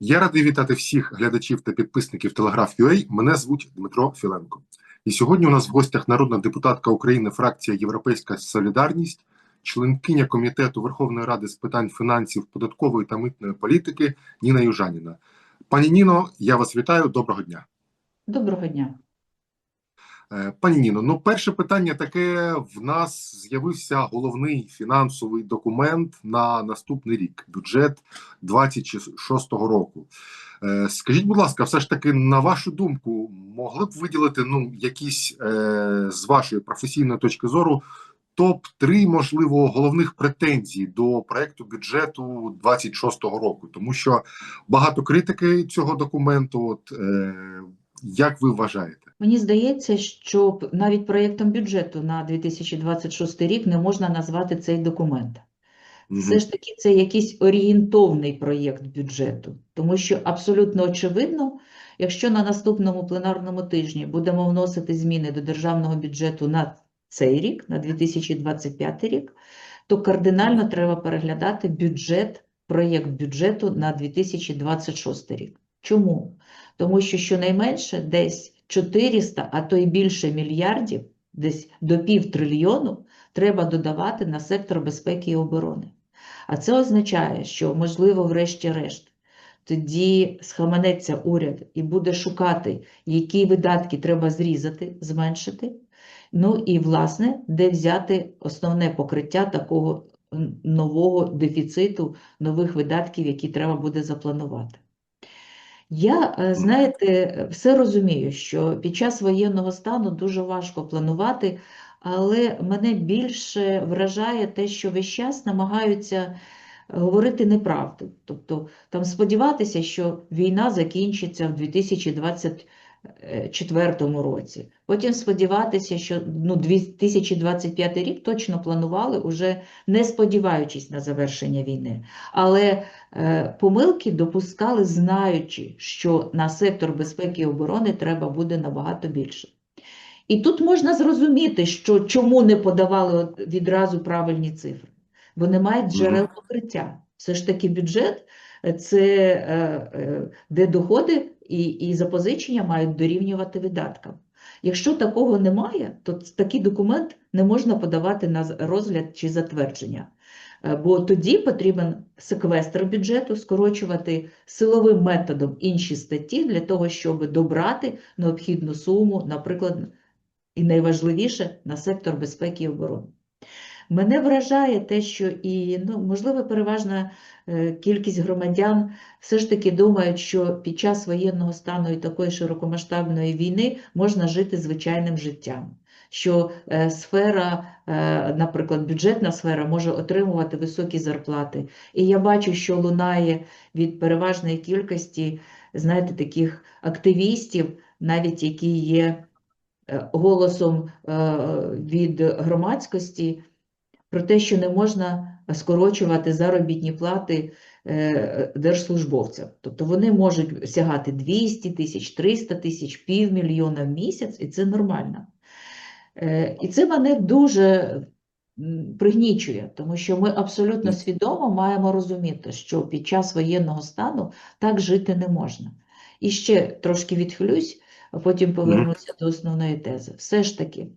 Я радий вітати всіх глядачів та підписників Телеграф UA. Мене звуть Дмитро Філенко. І сьогодні у нас в гостях народна депутатка України, фракція Європейська Солідарність, членкиня комітету Верховної Ради з питань фінансів, податкової та митної політики Ніна Южаніна. Пані Ніно, я вас вітаю. Доброго дня. Доброго дня. Е, Пані Ніно, ну перше питання таке: в нас з'явився головний фінансовий документ на наступний рік бюджет 26-го року. Е, Скажіть, будь ласка, все ж таки, на вашу думку, могли б виділити ну якісь е, з вашої професійної точки зору топ 3 можливо головних претензій до проекту бюджету 26-го року, тому що багато критики цього документу. От як ви вважаєте? Мені здається, що навіть проєктом бюджету на 2026 рік не можна назвати цей документ. Все ж таки це якийсь орієнтовний проєкт бюджету, тому що абсолютно очевидно, якщо на наступному пленарному тижні будемо вносити зміни до державного бюджету на цей рік, на 2025 рік, то кардинально треба переглядати бюджет, проєкт бюджету на 2026 рік. Чому? Тому що щонайменше десь 400, а то й більше мільярдів, десь до пів трильйону, треба додавати на сектор безпеки і оборони. А це означає, що, можливо, врешті-решт, тоді схаменеться уряд і буде шукати, які видатки треба зрізати, зменшити. Ну і, власне, де взяти основне покриття такого нового дефіциту, нових видатків, які треба буде запланувати. Я, е, знаєте, все розумію, що під час воєнного стану дуже важко планувати, але мене більше вражає те, що весь час намагаються говорити неправду. Тобто там сподіватися, що війна закінчиться в 2024 році. Потім сподіватися, що ну, 2025 рік точно планували, уже не сподіваючись на завершення війни. Але е, помилки допускали, знаючи, що на сектор безпеки і оборони треба буде набагато більше. І тут можна зрозуміти, що чому не подавали відразу правильні цифри, бо немає джерел покриття. Все ж таки бюджет е, це е, е, де доходи і, і запозичення мають дорівнювати видаткам. Якщо такого немає, то такий документ не можна подавати на розгляд чи затвердження. Е, Бо тоді потрібен секвестр бюджету, скорочувати силовим методом інші статті для того, щоб добрати необхідну суму, наприклад, і найважливіше на сектор безпеки і оборони. Мене вражає те, що і, ну, можливо, переважна е, кількість громадян все ж таки думають, що під час воєнного стану і такої широкомасштабної війни можна жити звичайним життям. Що е, сфера, е, наприклад, бюджетна сфера може отримувати високі зарплати. І я бачу, що лунає від переважної кількості, знаєте, таких активістів, навіть які є голосом від громадськості, про те, що не можна скорочувати заробітні плати е, держслужбовцям. Тобто вони можуть сягати 200 тисяч, 300 тисяч, півмільйона в місяць, і це нормально. Е, І це мене дуже пригнічує, тому що ми абсолютно свідомо маємо розуміти, що під час воєнного стану так жити не можна. І ще трошки відхилюсь, а потім повернуся до основної тези. Все ж таки,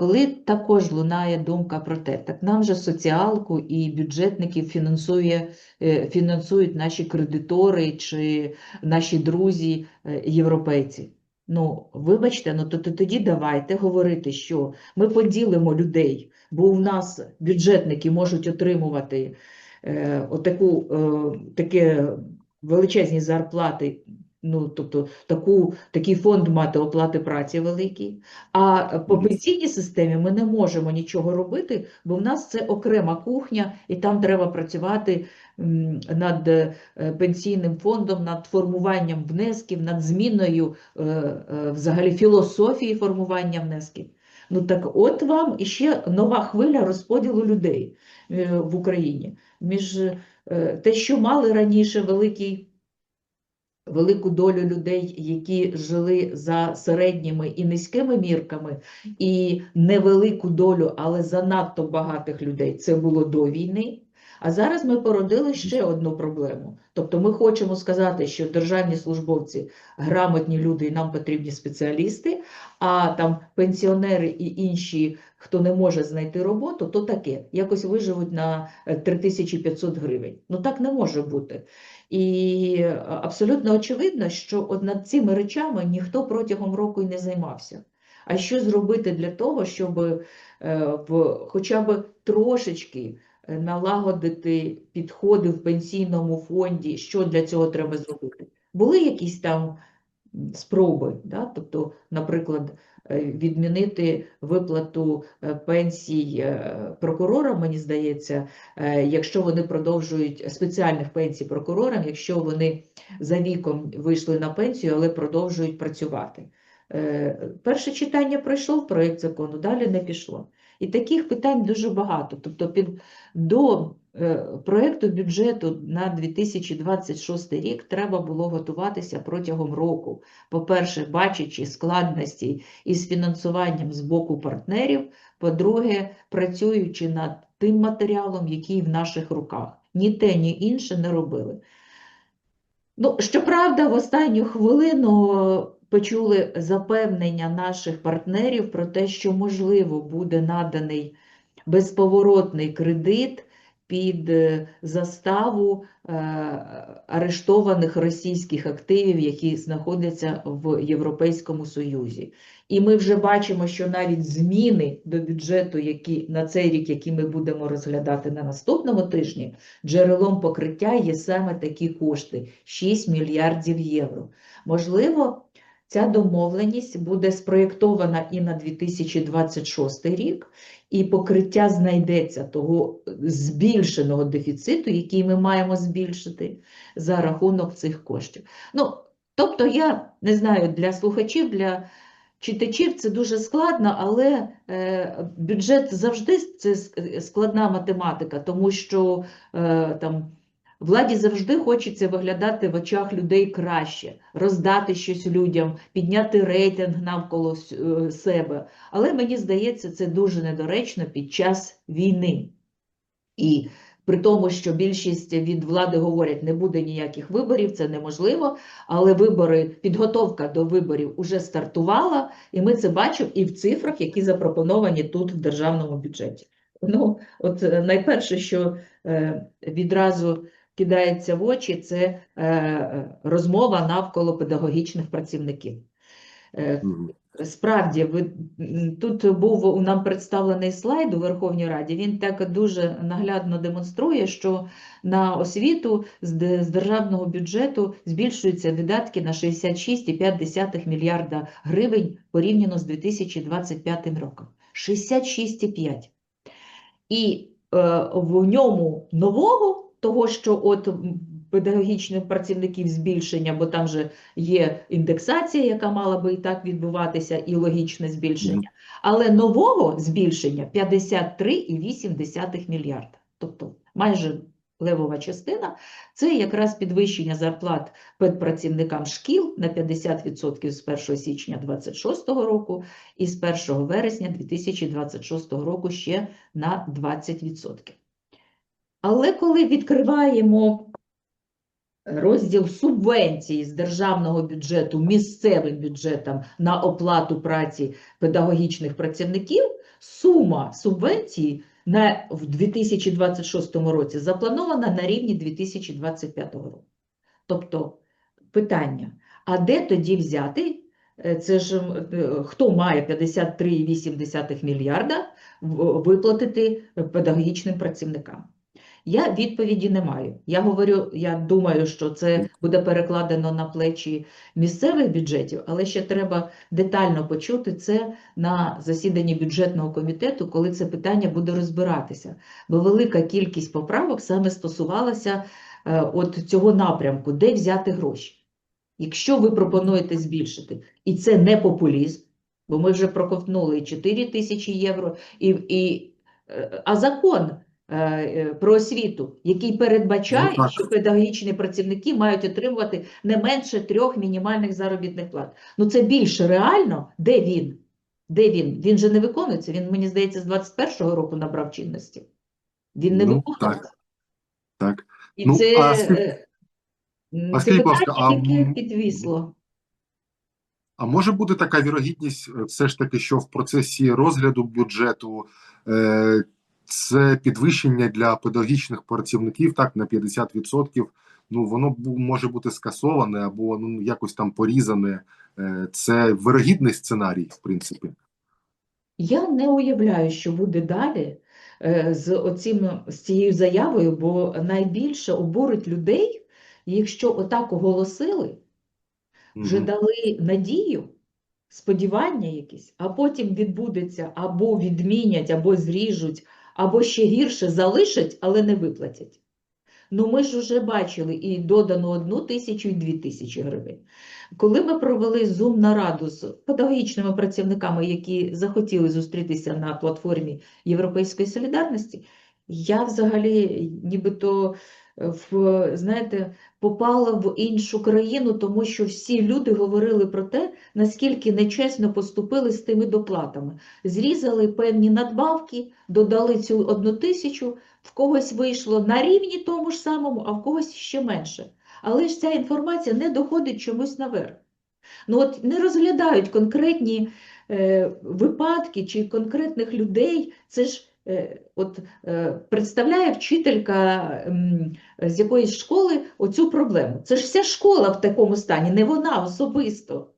коли також лунає думка про те, так нам же соціалку і бюджетників фінансує, е, фінансують наші кредитори чи наші друзі, е, європейці. Ну, вибачте, ну то, то тоді давайте говорити, що ми поділимо людей, бо у нас бюджетники можуть отримувати е, отаку, е, таке величезні зарплати, ну, тобто таку, такий фонд мати оплати праці великий. А по пенсійній системі ми не можемо нічого робити, бо в нас це окрема кухня, і там треба працювати над е, пенсійним фондом, над формуванням внесків, над зміною е, е, взагалі філософії формування внесків. Ну так от вам іще нова хвиля розподілу людей в Україні. Між те, що мали раніше великий велику долю людей, які жили за середніми і низькими мірками, і невелику долю, але занадто багатих людей це було до війни. А зараз ми породили ще одну проблему. Тобто ми хочемо сказати, що державні службовці грамотні люди і нам потрібні спеціалісти, а там пенсіонери і інші, хто не може знайти роботу, то таке, якось виживуть на е, 3500 гривень. Ну так не може бути. І е, абсолютно очевидно, що от над цими речами ніхто протягом року і не займався. А що зробити для того, щоб е, в, хоча б трошечки е, налагодити підходи в пенсійному фонді, що для цього треба зробити? Були якісь там спроби, да? Тобто, наприклад, е, відмінити виплату е, пенсій е, прокурорам, мені здається, е, якщо вони продовжують спеціальних пенсій прокурорам, якщо вони за віком вийшли на пенсію, але продовжують працювати. Е, Перше читання пройшло проєкт закону, далі не пішло. І таких питань дуже багато. Тобто під, до е, проєкту бюджету на 2026 рік треба було готуватися протягом року. По-перше, бачачи складності із фінансуванням з боку партнерів, по-друге, працюючи над тим матеріалом, який в наших руках. Ні те, ні інше не робили. Ну, щоправда, в останню хвилину почули запевнення наших партнерів про те, що, можливо, буде наданий безповоротний кредит під е, заставу е, арештованих російських активів, які знаходяться в Європейському Союзі. І ми вже бачимо, що навіть зміни до бюджету, які на цей рік, які ми будемо розглядати на наступному тижні, джерелом покриття є саме такі кошти 6 мільярдів євро. Можливо, ця домовленість буде спроєктована і на 2026 рік, і покриття знайдеться того збільшеного дефіциту, який ми маємо збільшити за рахунок цих коштів. Ну, тобто, я не знаю, для слухачів, для читачів це дуже складно, але е, бюджет завжди це складна математика, тому що е, там. Владі завжди хочеться виглядати в очах людей краще, роздати щось людям, підняти рейтинг навколо е, себе. Але мені здається, це дуже недоречно під час війни. І при тому, що більшість від влади говорять, не буде ніяких виборів, це неможливо, але вибори, підготовка до виборів уже стартувала, і ми це бачимо і в цифрах, які запропоновані тут в державному бюджеті. Ну, от е, найперше, що е, відразу кидається в очі, це е, розмова навколо педагогічних працівників. Е, Справді, ви, тут був у нам представлений слайд у Верховній Раді. Він так дуже наглядно демонструє, що на освіту з, з державного бюджету збільшуються видатки на 66,5 мільярда гривень порівняно з 2025 роком. 66,5. І е, в ньому нового, того, що от педагогічних працівників збільшення, бо там же є індексація, яка мала би і так відбуватися, і логічне збільшення. Але нового збільшення 53,8 мільярда. Тобто майже левова частина це якраз підвищення зарплат педпрацівникам шкіл на 50% з 1 січня 2026 року і з 1 вересня 2026 року ще на 20%. Але коли відкриваємо розділ субвенції з державного бюджету місцевим бюджетам на оплату праці педагогічних працівників, сума субвенції на, в 2026 році запланована на рівні 2025 року. Тобто питання, а де тоді взяти? Е, Це ж е, хто має 53,8 мільярда виплатити педагогічним працівникам? Я відповіді не маю. Я говорю, я думаю, що це буде перекладено на плечі місцевих бюджетів, але ще треба детально почути це на засіданні бюджетного комітету, коли це питання буде розбиратися. Бо велика кількість поправок саме стосувалася е, от цього напрямку, де взяти гроші. Якщо ви пропонуєте збільшити, і це не популізм, бо ми вже проковтнули 4 тисячі євро, і, і, е, а закон про освіту, який передбачає, Ну, що педагогічні працівники мають отримувати не менше трьох мінімальних заробітних плат. Ну це більше реально, де він? Де він? Він же не виконується. Він, мені здається, з 21-го року набрав чинності. Він не Ну, виконується. так. Так. І Ну, це, а е, це будь ласка, питання, а яке підвісло. А може бути така вірогідність, е, все ж таки, що в процесі розгляду бюджету е, це підвищення для педагогічних працівників так на 50%, ну воно може бути скасоване або ну якось там порізане. Е, це вирогідний сценарій, в принципі. Я не уявляю, що буде далі е, з оцим, з цією заявою, бо найбільше обурить людей, якщо отак оголосили, вже Мгм. дали надію, сподівання якісь, а потім відбудеться або відмінять, або зріжуть, або ще гірше залишать, але не виплатять. Ну, ми ж вже бачили і додано одну тисячу, і дві тисячі гривень. Коли ми провели зум-нараду з педагогічними працівниками, які захотіли зустрітися на платформі Європейської солідарності, я взагалі нібито в, знаєте, попала в іншу країну, тому що всі люди говорили про те, наскільки нечесно поступили з тими доплатами. Зрізали певні надбавки, додали цю одну тисячу, в когось вийшло на рівні тому ж самому, а в когось ще менше. Але ж ця інформація не доходить чомусь наверх. Ну от не розглядають конкретні е, випадки чи конкретних людей. Це ж от, е, представляє вчителька з якоїсь школи оцю проблему. Це ж вся школа в такому стані, не вона особисто.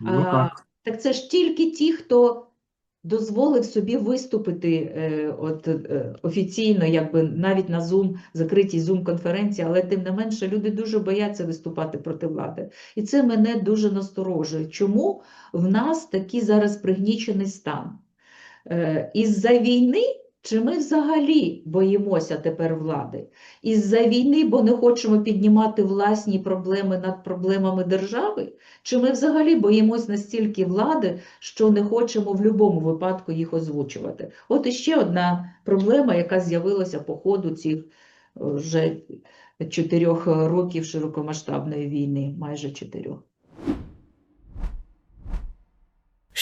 Ну А, так. Так це ж тільки ті, хто дозволив собі виступити е, от, е, офіційно, якби навіть на Zoom, закритій Zoom-конференції, але тим не менше люди дуже бояться виступати проти влади. І це мене дуже насторожує. Чому в нас такий зараз пригнічений стан? Е, Із-за війни чи ми взагалі боїмося тепер влади? Із-за війни, бо не хочемо піднімати власні проблеми над проблемами держави? Чи ми взагалі боїмось настільки влади, що не хочемо в будь-якому випадку їх озвучувати? От іще одна проблема, яка з'явилася по ходу цих е, вже чотирьох років широкомасштабної війни, майже чотирьох.